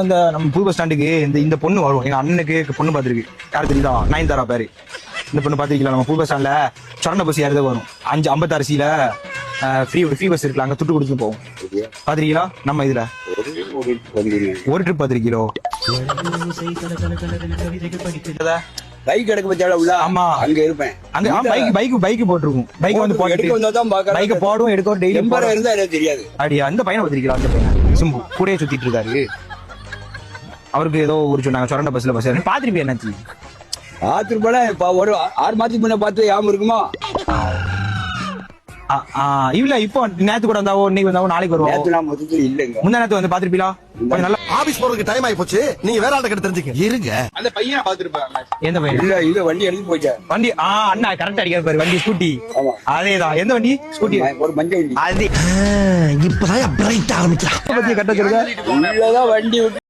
இந்த நம்ம புது பஸ் ஸ்டாண்டுக்கு இந்த இந்த பொண்ணு வரும் எங்க அண்ணனுக்கு பொண்ணு பார்த்துருக்கு. யார் தெரியுதா? நயன்தாரா பேரு. இந்த பொண்ணு பார்த்துருக்கீங்களா? நம்ம புது பஸ் ஸ்டாண்ட்ல சொரண பஸ் யாருதான் வரும். அஞ்சு ஐம்பத்தாறு சீல ஃப்ரீ ஃப்ரீ பஸ் இருக்குல்ல அங்க துட்டு கொடுத்து போகும் பாத்திருக்கீங்களா நம்ம இதுல. ஒரு ட்ரிப் பார்த்திருக்கீங்களோ? பைக் எடுக்க பத்தியால உள்ள? ஆமா. அங்க இருப்பேன். அங்க பைக் பைக் பைக் போட்டிருக்கும். பைக் வந்து எடுக்க வந்தா தான் போட்டு பைக் போடும் எடுக்கும் டெய்லி இருந்தா எனக்கு தெரியாது. அப்படியா? அந்த பையனை பார்த்திருக்கீங்களா? அந்த பையன்? சிம்பு. கூடயே சுத்திட்டு இருக்காரு. அவருக்கு ஏதோ ஒரு சொன்னாங்க சொரண்ட பஸ்ல பஸ் பாத்திருப்பியா என்னாச்சு? ஆத்திர போல இப்ப ஒரு ஆறு மாசத்துக்கு முன்ன பார்த்து ஞாபகம் இருக்குமா? ஆ, ஆ, இல்ல இப்போ நேத்து கூட வந்தாவோ இன்னைக்கு வந்தாவோ நாளைக்கு வருவோம் நேத்து நான் மொத்தத்துல இல்லைங்க. முந்தா நேத்து வந்து பாத்திருப்பீங்களா கொஞ்சம் நல்லா ஆபீஸ் போறதுக்கு டைம் ஆயி போச்சு நீங்க வேற ஆள்கிட்ட கிட்ட தெரிஞ்சுக்க. இருங்க. அந்த பையனை பாத்துருப்பாங்க எந்த பையன்? இல்ல இல்ல வண்டி எடுத்து போயிட்டேன். வண்டி ஆ அண்ணா கரெக்ட் அடிக்கிற பாரு வண்டி ஸ்கூட்டி. அதேதான். எந்த வண்டி? ஸ்கூட்டி ஒரு மஞ்சள் வண்டி. அது. இப்பதான் பிரைட் ஆரம்பிக்கிறான் பத்தி கட்ட சொல்லுங்க உள்ளதான் வண்டி